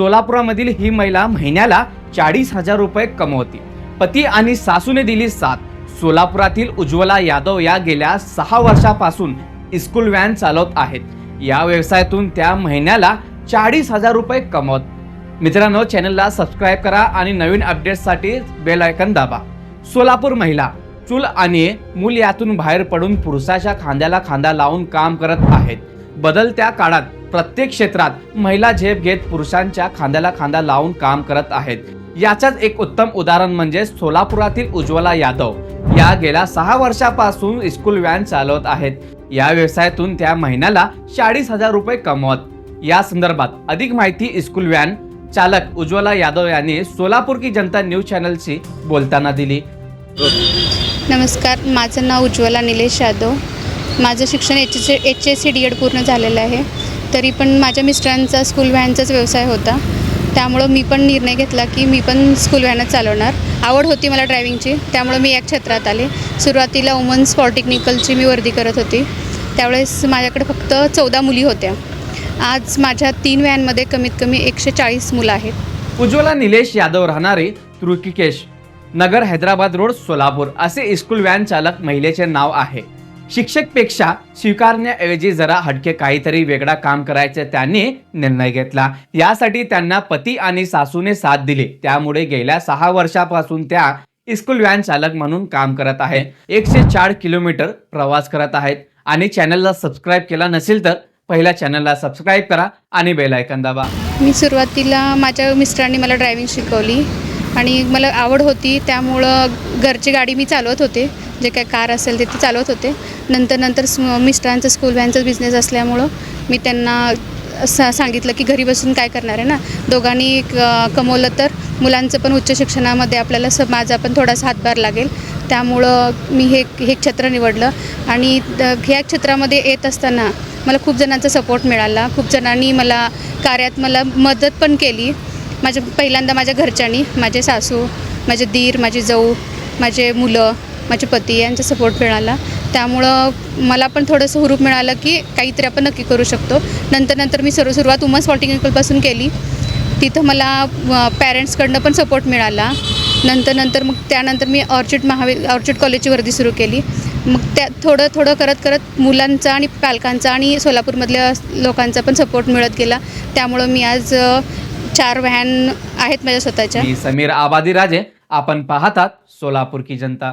सोलापुरामधील ही महिला महिन्याला चाळीस हजार रुपये कमवते. पती आणि सासूने दिली साथ. सोलापुरातील उज्ज्वला यादव या गेल्या सहा वर्षापासून स्कूल व्हॅन चालवत आहेत. या व्यवसायातून त्या महिन्याला चाळीस हजार रुपये कमवत. मित्रांनो चॅनलला सबस्क्राईब करा आणि नवीन अपडेट्ससाठी बेल आयकन दाबा. सोलापूर महिला चूल आणि मूल यातून बाहेर पडून पुरुषाच्या खांद्याला खांदा लावून काम करत आहेत. बदलत्या काळात प्रत्येक क्षेत्रात महिला झेप घेत पुरुषांच्या खांद्याला खांदा लावून काम करत आहेत. याचाच एक उत्तम उदाहरण म्हणजे सोलापुरातील उज्ज्वला यादव. या गेल्या सहा वर्षापासून स्कूल व्हॅन चालवत आहेत. या व्यवसायातून त्या महिन्याला चाळीस हजार रुपये कमवत. या संदर्भात अधिक माहिती स्कूल व्हॅन चालक उज्ज्वला यादव यांनी सोलापूर की जनता न्यूज चॅनलशी बोलताना दिली. नमस्कार माझं नाव उज्ज्वला निलेश यादव. माझं शिक्षण H S H S C D Ed पूर्ण झालेलं आहे. तरी पण माझ्या मिस्टरांचा स्कूल व्हॅनचाच व्यवसाय होता. त्यामुळं मी पण निर्णय घेतला की मी पण स्कूल व्हॅनच चालवणार. आवड होती मला ड्रायव्हिंगची त्यामुळं मी या क्षेत्रात आले. सुरुवातीला वुमन्स पॉलिटेक्निकलची मी वर्दी करत होती. त्यावेळेस माझ्याकडे फक्त चौदा मुली होत्या. आज माझ्या तीन व्हॅनमध्ये कमीत कमी एकशे चाळीस मुलं आहेत. उज्ज्वला निलेश यादव राहणारे तुर्किकेश नगर हैदराबाद रोड सोलापूर असे स्कूल व्हॅन चालक महिलेचे नाव आहे. शिक्षकपेक्षा स्वीकारण्याऐवजी जरा हटके काहीतरी वेगळा काम करायचे त्यांनी निर्णय घेतला. यासाठी त्यांना पती आणि सासूने साथ दिली. त्यामुळे गेल्या सहा वर्षापासून त्या स्कूल व्हॅन चालक म्हणून काम करत आहे एकशे चार किलोमीटर प्रवास करत आहेत. आणि चॅनलला सबस्क्राईब केला नसेल तर पहिल्या चॅनलला सबस्क्राईब करा आणि बेल आयकन दाबा. मी सुरुवातीला माझ्या मिस्टरांनी मला ड्रायव्हिंग शिकवली. आणि मला आवड होती त्यामुळं घरची गाडी मी चालवत होते. जे काय कार असेल ते ते चालवत होते. नंतर नंतर स्म- मिस्टरांचं स्कूल व्हॅनचा बिझनेस असल्यामुळं मी त्यांना सा सांगितलं की घरी बसून काय करणार आहे ना? दोघांनी क- कमवलं तर मुलांचं पण उच्च शिक्षणामध्ये आपल्याला स माझा पण थोडासा हातभार लागेल. त्यामुळं मी हे हे क्षेत्र निवडलं. आणि ह्या क्षेत्रामध्ये येत असताना मला खूप जणांचा सपोर्ट मिळाला. खूप जणांनी मला कार्यात मला मदत पण केली. माझ्या पहिल्यांदा माझ्या घरच्यांनी माझे सासू माझे दीर माझी जाऊ माझे मुलं माझे पती यांचा सपोर्ट मिळाला. त्यामुळं मला पण थोडंसं हुरूप मिळालं की काहीतरी आपण नक्की करू शकतो. नंतर नंतर मी सर्व सुरुवात उमस पॉलिटेक्निकलपासून केली. तिथं मला पॅरेंट्सकडनं पण सपोर्ट मिळाला. नंतर नंतर मग त्यानंतर मी ऑर्चिड महावि ऑर्चिड कॉलेजची वर्दी सुरू केली. मग त्या थोडं थोडं करत करत मुलांचा आणि पालकांचा आणि सोलापूरमधल्या लोकांचा पण सपोर्ट मिळत गेला. त्यामुळं मी आज चार व्हॅन आहेत माझ्या स्वतःच्या. मी समीर आबादी राजे आपण पाहतात सोलापूर की जनता.